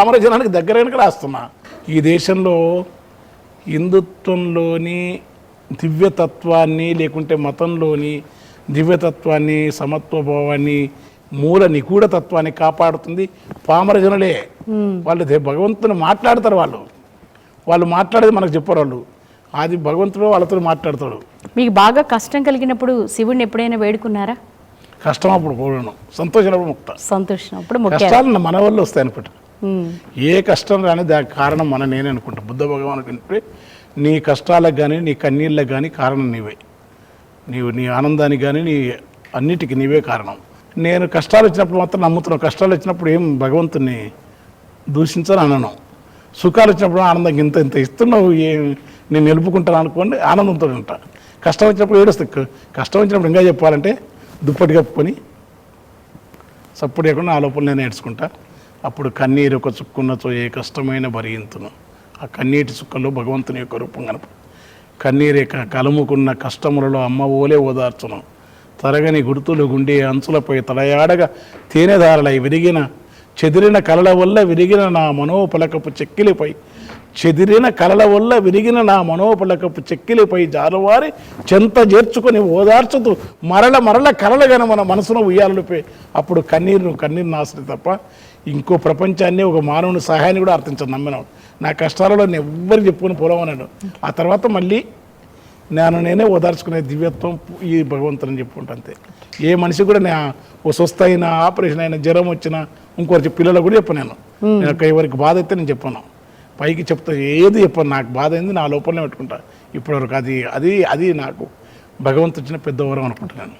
అమర జనానికి దగ్గరైన రాస్తున్నా. ఈ దేశంలో హిందుత్వంలోని దివ్యతత్వాన్ని లేకుంటే మతంలోని దివ్యతత్వాన్ని సమత్వభావాన్ని మూల నిగూఢ తత్వాన్ని కాపాడుతుంది పామర జనులే. వాళ్ళు భగవంతుని మాట్లాడతారు వాళ్ళు. వాళ్ళు మాట్లాడేది మనకు చెప్పరు వాళ్ళు అది భగవంతుడు వాళ్ళతో మాట్లాడతాడు. మీకు బాగా కష్టం కలిగినప్పుడు శివుడిని ఎప్పుడైనా వేడుకున్నారా? కష్టం అప్పుడు సంతోషం ముక్త. సంతోషినప్పుడు మొక్కారు కష్టాలు మన వల్ల వస్తాయి అనుకుంటా. ఏ కష్టం రాని దానికి కారణం మన నేనే అనుకుంటా. బుద్ధ భగవానుడు అంటే నీ కష్టాలకు కానీ నీ కన్నీళ్ళకి కానీ కారణం నీవే. నీవు నీ ఆనందానికి కానీ నీ అన్నిటికీ నీవే కారణం. నేను కష్టాలు వచ్చినప్పుడు మాత్రం నమ్ముతున్నాను కష్టాలు వచ్చినప్పుడు ఏం భగవంతుని దూషించని అనను. సుఖాలు వచ్చినప్పుడు ఆనందం ఇంత ఇంత ఇస్తున్నావు ఏం నేను నిలుపుకుంటాను అనుకోండి ఆనందంతో ఉంటా. కష్టం వచ్చినప్పుడు ఏడుస్తా. కష్టం వచ్చినప్పుడు ఇంకా చెప్పాలంటే దుప్పటి కప్పుకొని సప్పుడు లేకుండా ఆ లోపల నేను ఏడ్చుకుంటా. అప్పుడు కన్నీరు ఒక చుక్కున్నతో ఏ కష్టమైన భరియింతును ఆ కన్నీటి చుక్కల్లో భగవంతుని యొక్క రూపం కనప. కన్నీరే కలుముకున్న కష్టములలో అమ్మ ఓలే ఓదార్చును. తరగని గుర్తులు గుండె అంచులపై తలయాడగా తేనెదారలై విరిగిన చెదిరిన కలల వల్ల విరిగిన నా మనోపలకపు చెక్కిలిపై చెదిరిన కలల వల్ల విరిగిన నా మనోపలకపు చెక్కిలిపై జారువారి చెంత చేర్చుకొని ఓదార్చుతూ మరల మరల కలలుగానే మన మనసును ఉయ్యాలపై. అప్పుడు కన్నీరు కన్నీరు నాశనం తప్ప ఇంకో ప్రపంచాన్ని ఒక మానవుని సహాయాన్ని కూడా అర్థించదు నమ్మినాడు నా కష్టాలలో నేను ఎవ్వరు చెప్పుకొని పోలవన్నాడు ఆ తర్వాత మళ్ళీ నేను నేనే ఓదార్చుకునే దివ్యత్వం ఈ భగవంతుని చెప్పుకుంటా అంతే. ఏ మనిషి కూడా నా ఓ స్వస్థ అయినా ఆపరేషన్ అయినా జ్వరం వచ్చినా ఇంకోటి పిల్లలకు కూడా చెప్పను నేను. నేను ఒక ఎవరికి బాధ అయితే నేను చెప్పను. పైకి చెప్తా ఏది చెప్పను. నాకు బాధ అయింది నా లోపలనే పెట్టుకుంటా. ఇప్పటివరకు అది అది అది నాకు భగవంతు ఇచ్చిన పెద్ద వరం అనుకుంటున్నాను.